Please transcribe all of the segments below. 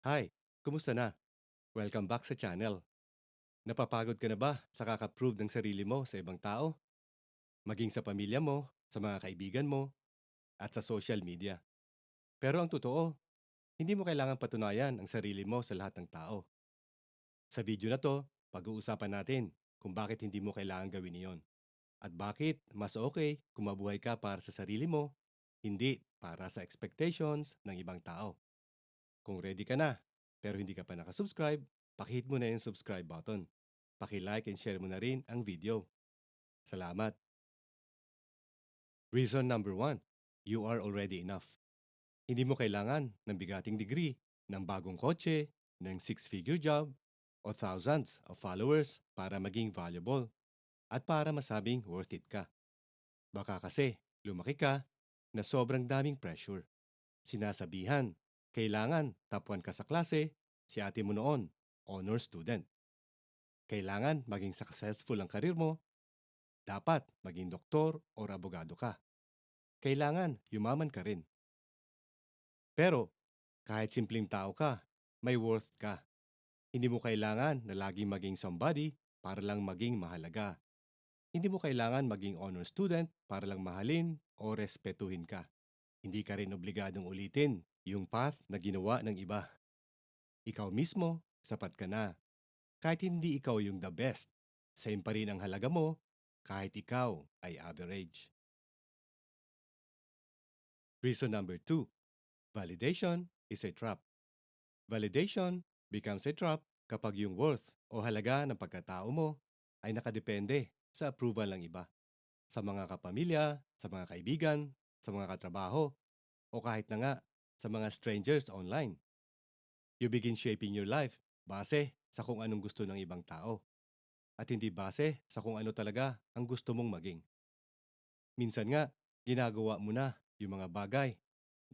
Hi, kumusta na? Welcome back sa channel. Napapagod ka na ba sa kaka-prove ng sarili mo sa ibang tao? Maging sa pamilya mo, sa mga kaibigan mo, at sa social media. Pero ang totoo, hindi mo kailangan patunayan ang sarili mo sa lahat ng tao. Sa video na to, pag-uusapan natin kung bakit hindi mo kailangan gawin iyon. At bakit mas okay kung mabuhay ka para sa sarili mo, hindi para sa expectations ng ibang tao. Kung ready ka na, pero hindi ka pa nakasubscribe, pakihit mo na yung subscribe button. Paki-like and share mo na rin ang video. Salamat. Reason number one, you are already enough. Hindi mo kailangan ng bigating degree, ng bagong kotse, ng six-figure job, o thousands of followers para maging valuable at para masabing worth it ka. Baka kasi lumaki ka na sobrang daming pressure. Sinasabihan, kailangan top 1 ka sa klase, si ate mo noon, honor student. Kailangan maging successful ang karir mo, dapat maging doktor o abogado ka. Kailangan yumaman ka rin. Pero kahit simpleng tao ka, may worth ka. Hindi mo kailangan na laging maging somebody para lang maging mahalaga. Hindi mo kailangan maging honor student para lang mahalin o respetuhin ka. Hindi ka rin obligadong ulitin yung path na ginawa ng iba. Ikaw mismo, sapat ka na. Kahit hindi ikaw yung the best, same pa rin ang halaga mo kahit ikaw ay average. Reason number two, validation is a trap. Validation becomes a trap kapag yung worth o halaga ng pagkatao mo ay nakadepende sa approval ng iba. Sa mga kapamilya, sa mga kaibigan, sa mga katrabaho, o kahit na nga sa mga strangers online. You begin shaping your life base sa kung anong gusto ng ibang tao at hindi base sa kung ano talaga ang gusto mong maging. Minsan nga, ginagawa mo na yung mga bagay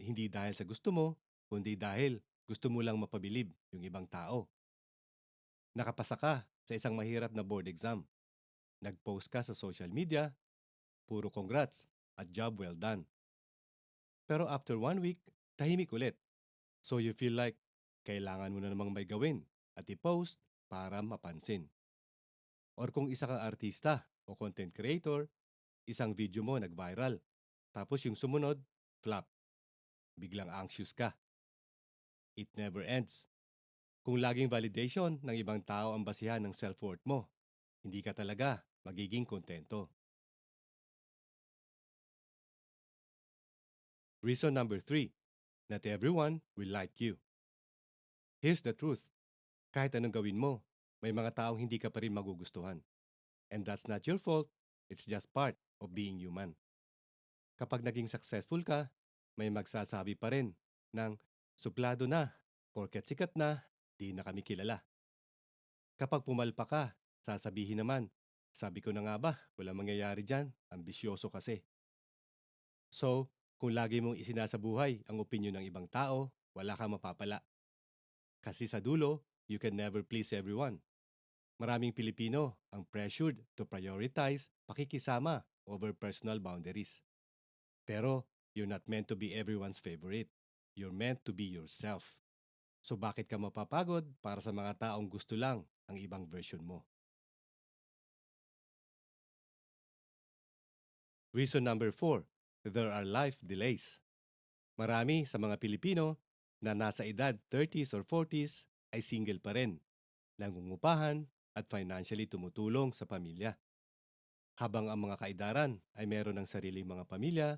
hindi dahil sa gusto mo, kundi dahil gusto mo lang mapabilib yung ibang tao. Nakapasa ka sa isang mahirap na board exam. Nag-post ka sa social media, puro congrats at job well done. Pero after one week, tahimik ulit. So you feel like kailangan mo na namang may gawin at i-post para mapansin. Or kung isa kang artista o content creator, isang video mo nag-viral. Tapos yung sumunod, flop. Biglang anxious ka. It never ends. Kung laging validation ng ibang tao ang basihan ng self-worth mo, hindi ka talaga magiging kontento. Reason number three, not everyone will like you. Here's the truth. Kahit anong gawin mo, may mga taong hindi ka pa rin magugustuhan. And that's not your fault, it's just part of being human. Kapag naging successful ka, may magsasabi pa rin ng suplado na, porket sikat na, di na kami kilala. Kapag pumalpa ka, sasabihin naman, sabi ko na nga ba, wala mangyayari dyan, ambisyoso kasi. So, kung lagi mong isinasabuhay ang opinyon ng ibang tao, wala kang mapapala. Kasi sa dulo, you can never please everyone. Maraming Pilipino ang pressured to prioritize pakikisama over personal boundaries. Pero you're not meant to be everyone's favorite. You're meant to be yourself. So bakit ka mapapagod para sa mga taong gusto lang ang ibang version mo? Reason number four, there are life delays. Marami sa mga Pilipino na nasa edad 30s or 40s ay single pa rin, nangungupahan at financially tumutulong sa pamilya. Habang ang mga kaedaran ay meron ng sariling mga pamilya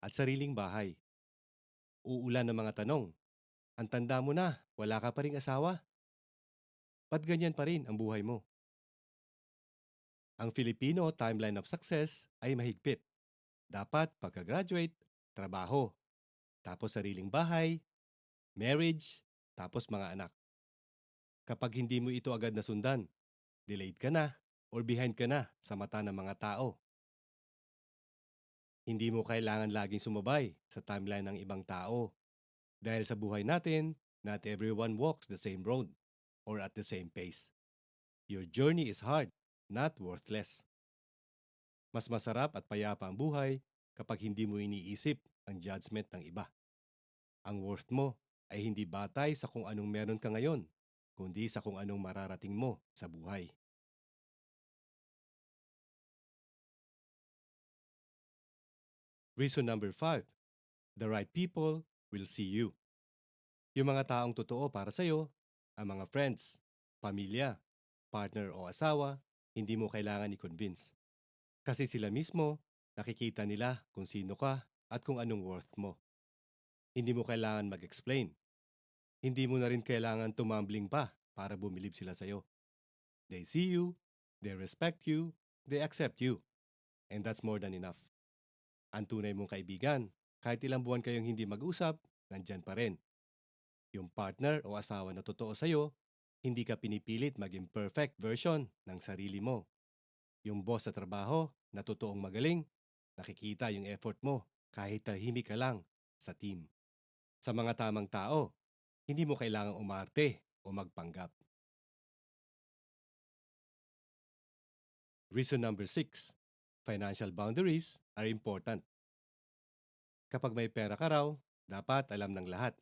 at sariling bahay. Uulan ng mga tanong. Ang tanda mo na, wala ka pa ring asawa. Ba't ganyan pa rin ang buhay mo? Ang Filipino timeline of success ay mahigpit. Dapat pagka-graduate, trabaho, tapos sariling bahay, marriage, tapos mga anak. Kapag hindi mo ito agad nasundan, delayed ka na or behind ka na sa mata ng mga tao. Hindi mo kailangan laging sumabay sa timeline ng ibang tao. Dahil sa buhay natin, not everyone walks the same road or at the same pace. Your journey is hard, not worthless. Mas masarap at payapa ang buhay kapag hindi mo iniisip ang judgment ng iba. Ang worth mo ay hindi batay sa kung anong meron ka ngayon, kundi sa kung anong mararating mo sa buhay. Reason number five, the right people will see you. Yung mga taong totoo para sa'yo, ang mga friends, pamilya, partner o asawa, hindi mo kailangan i-convince. Kasi sila mismo, nakikita nila kung sino ka at kung anong worth mo. Hindi mo kailangan mag-explain. Hindi mo na rin kailangan tumambling pa para bumilib sila sa'yo. They see you, they respect you, they accept you. And that's more than enough. Ang tunay mong kaibigan, kahit ilang buwan kayong hindi mag-usap, nandyan pa rin. Yung partner o asawa na totoo sa'yo, hindi ka pinipilit maging perfect version ng sarili mo. Yung boss sa trabaho na totoong magaling, nakikita yung effort mo kahit tahimik ka lang sa team. Sa mga tamang tao, hindi mo kailangang umarte o magpanggap. Reason number six, financial boundaries are important. Kapag may pera ka raw, dapat alam ng lahat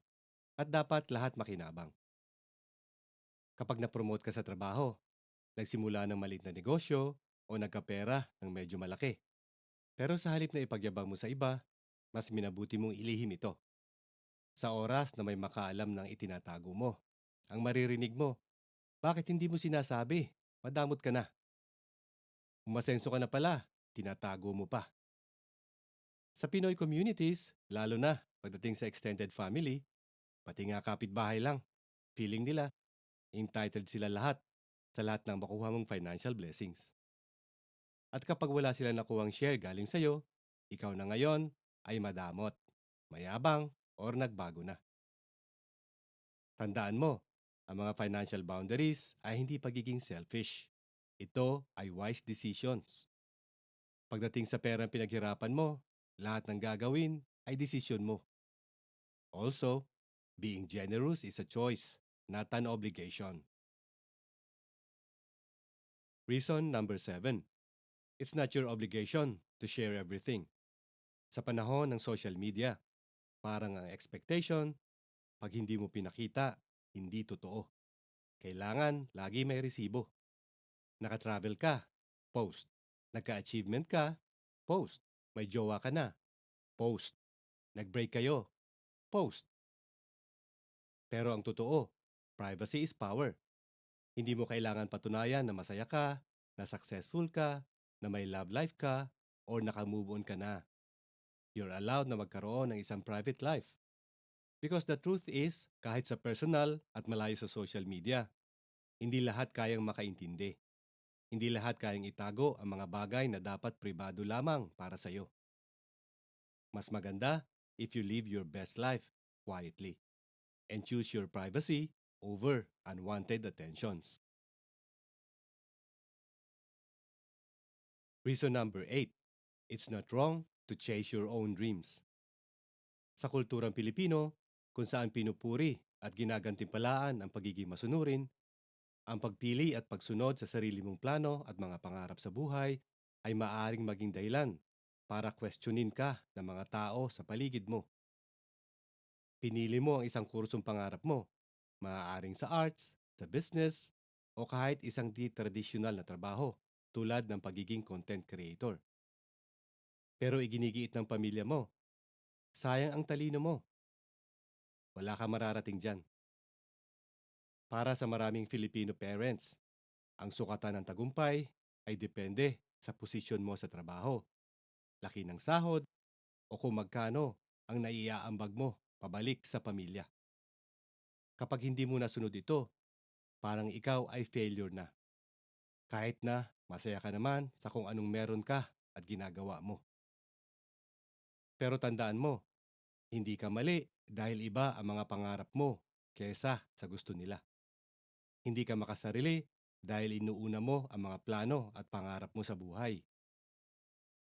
at dapat lahat makinabang. Kapag na-promote ka sa trabaho, nagsimula ng maliit na negosyo o nagkapera ng medyo malaki. Pero sa halip na ipagyabang mo sa iba, mas minabuti mong ilihim ito. Sa oras na may makaalam ng itinatago mo, ang maririnig mo, bakit hindi mo sinasabi? Madamot ka na. Umasenso ka na pala, tinatago mo pa. Sa Pinoy communities, lalo na pagdating sa extended family, pati nga kapitbahay lang, feeling nila, entitled sila lahat sa lahat ng makuha mong financial blessings. At kapag wala sila nakuhang share galing sa'yo, ikaw na ngayon ay madamot, mayabang, or nagbago na. Tandaan mo, ang mga financial boundaries ay hindi pagiging selfish. Ito ay wise decisions. Pagdating sa perang pinaghirapan mo, lahat ng gagawin ay desisyon mo. Also, being generous is a choice, not an obligation. Reason number seven. It's not your obligation to share everything. Sa panahon ng social media, parang ang expectation, pag hindi mo pinakita, hindi totoo. Kailangan lagi may resibo. Naka-travel ka, post. Nagka-achievement ka, post. May jowa ka na, post. Nag-break kayo, post. Pero ang totoo, privacy is power. Hindi mo kailangan patunayan na masaya ka, na successful ka, na may love life ka, or naka-move on ka na. You're allowed na magkaroon ng isang private life. Because the truth is, kahit sa personal at malayo sa social media, hindi lahat kayang makaintindi. Hindi lahat kayang itago ang mga bagay na dapat pribado lamang para sa iyo. Mas maganda if you live your best life quietly and choose your privacy over unwanted attentions. Reason number eight, it's not wrong to chase your own dreams. Sa kulturang Pilipino, kung saan pinupuri at ginagantimpalaan ang pagiging masunurin, ang pagpili at pagsunod sa sarili mong plano at mga pangarap sa buhay ay maaring maging dahilan para questionin ka ng mga tao sa paligid mo. Pinili mo ang isang kursong pangarap mo, maaaring sa arts, sa business, o kahit isang di-traditional na trabaho tulad ng pagiging content creator. Pero iginigiit ng pamilya mo, sayang ang talino mo. Wala ka mararating dyan. Para sa maraming Filipino parents, ang sukatan ng tagumpay ay depende sa posisyon mo sa trabaho, laki ng sahod, o kung magkano ang naiaambag mo pabalik sa pamilya. Kapag hindi mo nasunod ito, parang ikaw ay failure na. Kahit na masaya ka naman sa kung anong meron ka at ginagawa mo. Pero tandaan mo, hindi ka mali dahil iba ang mga pangarap mo kesa sa gusto nila. Hindi ka makasarili dahil inuuna mo ang mga plano at pangarap mo sa buhay.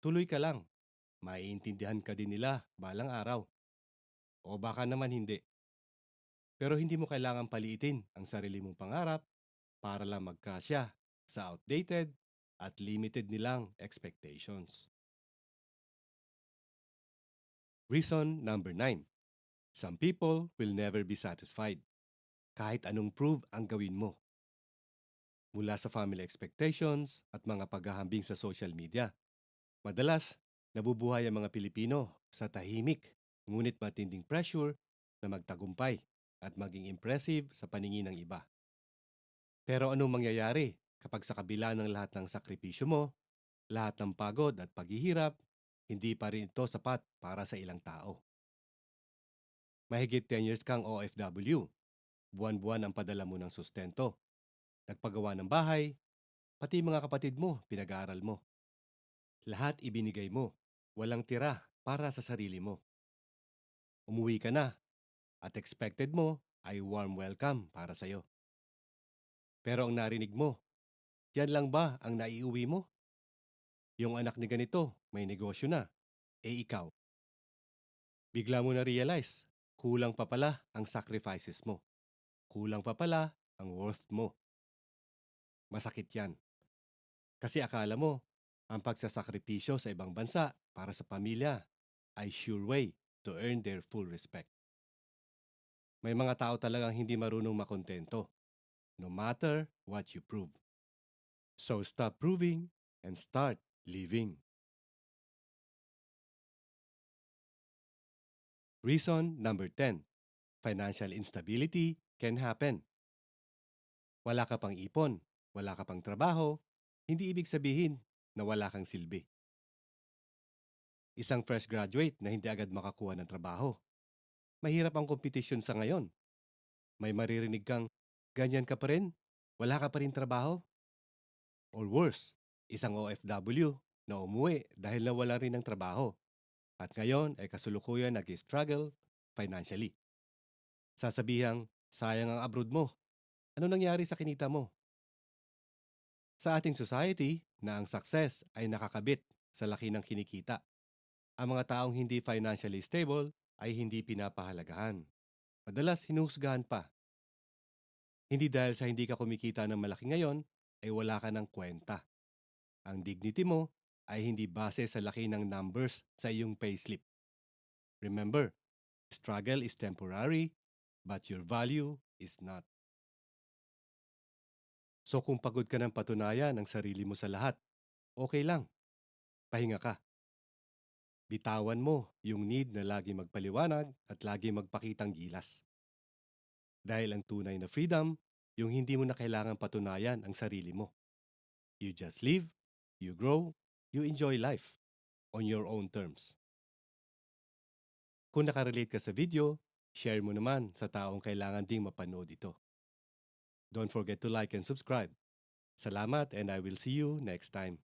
Tuloy ka lang. Maiintindihan ka din nila balang araw. O baka naman hindi. Pero hindi mo kailangan paliitin ang sarili mong pangarap para lang magkasya sa outdated at limited nilang expectations. Reason number 9. Some people will never be satisfied kahit anong prove ang gawin mo. Mula sa family expectations at mga paghahambing sa social media. Madalas, nabubuhay ang mga Pilipino sa tahimik ngunit matinding pressure na magtagumpay at maging impressive sa paningin ng iba. Pero anong mangyayari kapag sa kabila ng lahat ng sakripisyo mo, lahat ng pagod at paghihirap, hindi pa rin ito sapat para sa ilang tao? Mahigit 10 years kang OFW. Buwan-buwan ang padala mo ng sustento. Nagpagawa ng bahay, pati mga kapatid mo, pinag-aaral mo. Lahat ibinigay mo, walang tira para sa sarili mo. Umuwi ka na at expected mo ay warm welcome para sa'yo. Pero ang narinig mo, yan lang ba ang naiuwi mo? Yung anak ni ganito, may negosyo na, eh ikaw. Bigla mo na realize, kulang pa pala ang sacrifices mo. Kulang pa pala ang worth mo. Masakit yan. Kasi akala mo, ang pagsasakripisyo sa ibang bansa para sa pamilya ay sure way to earn their full respect. May mga tao talagang hindi marunong makontento, no matter what you prove. So stop proving and start living. Reason number 10. Financial instability can happen. Wala ka pang ipon, wala ka pang trabaho, hindi ibig sabihin na wala kang silbi. Isang fresh graduate na hindi agad makakuha ng trabaho. Mahirap ang kompetisyon sa ngayon. May maririnig kang, ganyan ka pa rin? Wala ka pa rin trabaho? Or worse, isang OFW na umuwi dahil nawala rin ng trabaho at ngayon ay kasulukuyan nag-struggle financially. Sasabihang, sayang ang abroad mo. Ano nangyari sa kinita mo? Sa ating society, na ang success ay nakakabit sa laki ng kinikita. Ang mga taong hindi financially stable ay hindi pinapahalagahan. Madalas hinuhusgahan pa. Hindi dahil sa hindi ka kumikita ng malaki ngayon, ay wala ka ng kwenta. Ang dignity mo ay hindi base sa laki ng numbers sa iyong payslip. Remember, struggle is temporary, but your value is not. So kung pagod ka ng patunayan ang sarili mo sa lahat, okay lang. Pahinga ka. Bitawan mo yung need na lagi magpaliwanag at lagi magpakitang gilas. Dahil ang tunay na freedom, yung hindi mo na kailangan patunayan ang sarili mo. You just live, you grow, you enjoy life on your own terms. Kung nakarelate ka sa video, share mo naman sa taong kailangan ding mapanood ito. Don't forget to like and subscribe. Salamat and I will see you next time.